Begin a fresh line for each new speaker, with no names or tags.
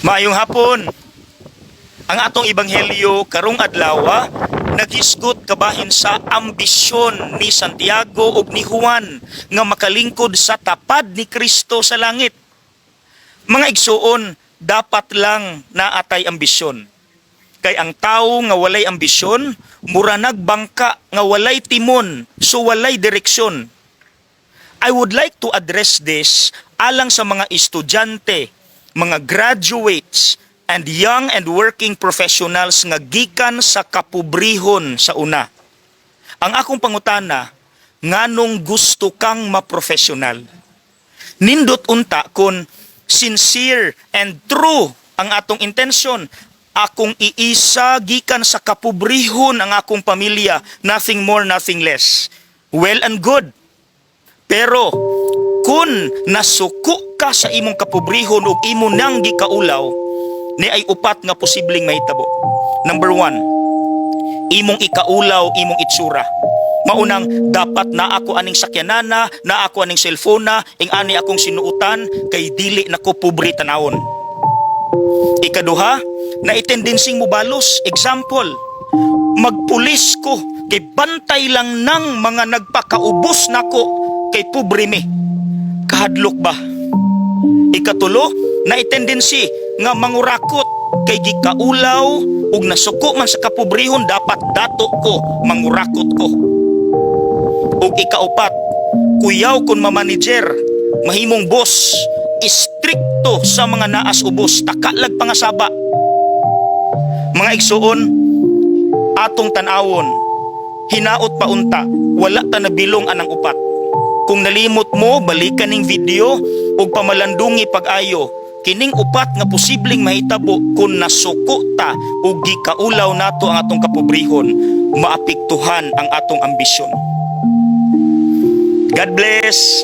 Maayong hapon. Ang atong ebanghelyo karong adlaw naghisgot kabahin sa ambisyon ni Santiago ug ni Juan nga makalingkod sa tapad ni Kristo sa langit. Mga igsuon, dapat lang naatay ambisyon. Kay ang tawo nga walay ambisyon, mura nagbangka nga walay timon, so walay direksyon. I would like to address this alang sa mga estudyante, mga graduates, and young and working professionals nga gikan sa kapobrihon sa una. Ang akong pangutana, nganong gusto kang maprofessional? Nindot unta kun sincere and true ang atong intention. Akong iisa gikan sa kapobrihon ang akong pamilya, nothing more, nothing less. Well and good. Pero kung nasuko ka sa imong kapobrihon ug imo nang gikaulaw, ni ay upat nga posibleng mahitabo. Number one, imong ikaulaw, imong itsura. Maunang dapat na ako aning sakyanana, na ako aning cellphone na, ing ani akong sinuutan, kay dili na ko pobre tanawon. Ikaduha, na itendensing mo balos. Example, magpulis ko, kay bantay lang ng mga nagpakaubos nako kay pobre me. Kahadlok ba? Ikatulo, na itendensi nga mangurakot kay gikaulaw ug nasuko man sa kapobrehon dapat dato ko mangurakot ko. Ug ikaupat, kuyaw kun mamanager, mahimong boss, istrikto sa mga naas ubos, takalag pangasaba. Mga igsuon, atong tanawon, hinaot pa unta, wala ta nabilong anang upat. Kung nalimot mo, balikan ning video ug pamalandungi pag-ayo. Kining upat nga posibleng mahitabo kung nasuko ta ug gikaulaw nato ang atong kapobrehon, maapektuhan ang atong ambisyon. God bless.